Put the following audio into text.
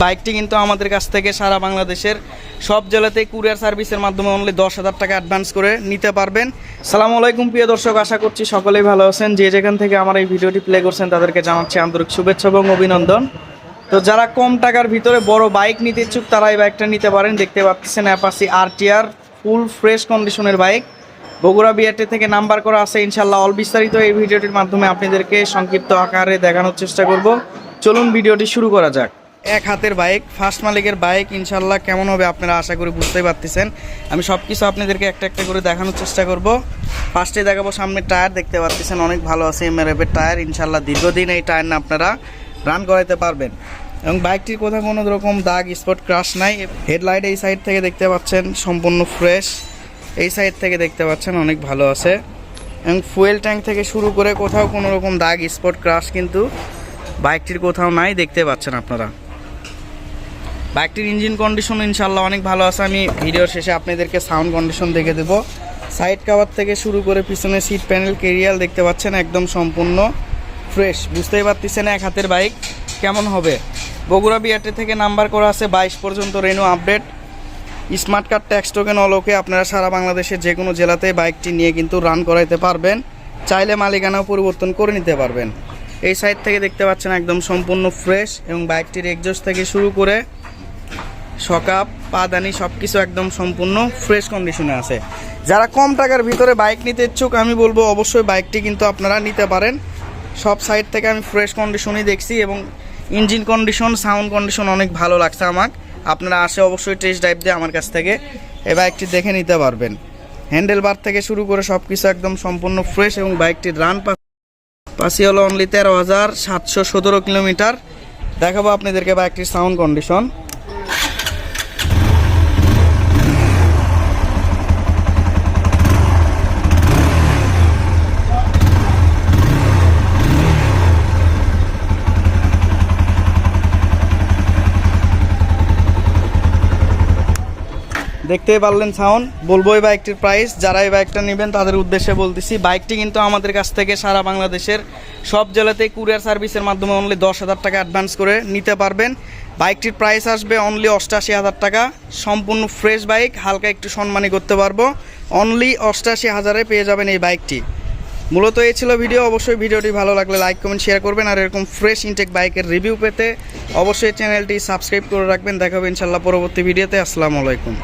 বাইকটি কিন্তু আমাদের কাছ থেকে সারা বাংলাদেশের সব জেলাতেই কুরিয়ার সার্ভিসের মাধ্যমে অনলি দশ হাজার টাকা অ্যাডভান্স করে নিতে পারবেন। সালামু আলাইকুম, প্রিয় দর্শক, আশা করছি সকলেই ভালো আছেন। যে যেখান থেকে আমার এই ভিডিওটি প্লে করছেন, তাদেরকে জানাচ্ছি আন্তরিক শুভেচ্ছা এবং অভিনন্দন। তো যারা কম টাকার ভিতরে বড় বাইক নিতে ইচ্ছুক, তারা এই বাইকটা নিতে পারেন। দেখতে পাচ্ছেন অ্যাপাসি আরটিআর ফুল ফ্রেশ কন্ডিশনের বাইক। বগুড়া বিআরটি থেকে নাম্বার করা আছে। ইনশাল্লাহ অল বিস্তারিত এই ভিডিওটির মাধ্যমে আপনাদেরকে সংক্ষিপ্ত আকারে দেখানোর চেষ্টা করব। চলুন ভিডিওটি শুরু করা যাক। এক হাতের বাইক ফার্স্ট মালিকের বাইক ইনশাল্লাহ কেমন হবে আপনারা আশা করি বুঝতেই পারতেছেন। আমি সব কিছু আপনাদেরকে একটা একটা করে দেখানোর চেষ্টা করব। ফার্স্টে দেখাবো সামনে টায়ার দেখতে পাচ্ছেন অনেক ভালো আছে এমআরএফের টায়ার ইনশাল্লাহ দীর্ঘদিন এই টায়ার না আপনারা রান করাইতে পারবেন। এবং বাইকটির কোথাও কোনো রকম দাগ স্পট ক্রাশ নাই। হেডলাইট এই সাইড থেকে দেখতে পাচ্ছেন, সম্পূর্ণ ফ্রেশ এই সাইড থেকে দেখতে পাচ্ছেন অনেক ভালো আছে। এবং ফুয়েল ট্যাঙ্ক থেকে শুরু করে কোথাও কোনো রকম দাগ স্পট ক্রাশ কিন্তু বাইকটির কোথাও নাই, দেখতে পাচ্ছেন আপনারা। বাইকটির ইঞ্জিন কন্ডিশন ইনশাল্লাহ অনেক ভালো আছে। আমি ভিডিওর শেষে আপনাদেরকে সাউন্ড কন্ডিশন দেখে দেবো। সাইড কাভার থেকে শুরু করে পিছনে সিট প্যানেল কেরিয়াল দেখতে পাচ্ছেন, একদম সম্পূর্ণ ফ্রেশ বুঝতেই পারতেছেন এক হাতের বাইক কেমন হবে? বগুড়া বিআরটি থেকে নাম্বার করা আছে বাইশ পর্যন্ত renew update smart card tax token অলোকে আপনারা সারা বাংলাদেশের যে কোনো জেলাতে বাইকটি নিয়ে কিন্তু রান করাইতে পারবেন। চাইলে মালিকানাও পরিবর্তন করে নিতে পারবেন। এই সাইড থেকে দেখতে পাচ্ছেন, একদম সম্পূর্ণ ফ্রেশ এবং বাইকটির এক্সজস্ট থেকে শুরু করে সকাপ, পাদানি সব কিছু একদম সম্পূর্ণ ফ্রেশ কন্ডিশনে আছে। যারা কম টাকার ভিতরে বাইক নিতে ইচ্ছুক, আমি বলব অবশ্যই বাইকটি কিন্তু আপনারা নিতে পারেন। সব সাইড থেকে আমি ফ্রেশ কন্ডিশনই দেখছি এবং ইঞ্জিন কন্ডিশন সাউন্ড কন্ডিশন অনেক ভালো লাগছে আমার আপনারা আসে অবশ্যই টেস্ট ড্রাইভ দিয়ে আমার কাছ থেকে এই বাইকটি দেখে নিতে পারবেন। হ্যান্ডেল বার থেকে শুরু করে সব কিছু একদম সম্পূর্ণ ফ্রেশ এবং বাইকটির রান পাশি হলো অনলি তেরো হাজার সাতশো সতেরো কিলোমিটার। দেখাবো আপনাদেরকে বাইকটির সাউন্ড কন্ডিশন দেখতেই পারলেন সাউন্ড বলব এই বাইকটির প্রাইস যারা এই বাইকটা নেবেন, তাদের উদ্দেশ্যে বলতেছি বাইকটি কিন্তু আমাদের কাছ থেকে সারা বাংলাদেশের সব জেলাতেই কুরিয়ার সার্ভিসের মাধ্যমে অনলি দশ হাজার টাকা অ্যাডভান্স করে নিতে পারবেন। বাইকটির প্রাইস আসবে অনলি অষ্টাশি হাজার টাকা। সম্পূর্ণ ফ্রেশ বাইক হালকা একটু সম্মানী করতে পারব। অনলি অষ্টাশি হাজারে পেয়ে যাবেন এই বাইকটি মূলত এই ছিল ভিডিও অবশ্যই ভিডিওটি ভালো লাগলে লাইক কমেন্ট শেয়ার করবেন। আর এরকম ফ্রেশ ইনটেক বাইকের রিভিউ পেতে অবশ্যই চ্যানেলটি সাবস্ক্রাইব করে রাখবেন। দেখাবে ইনশাল্লাহ পরবর্তী ভিডিওতে আসসালামু আলাইকুম।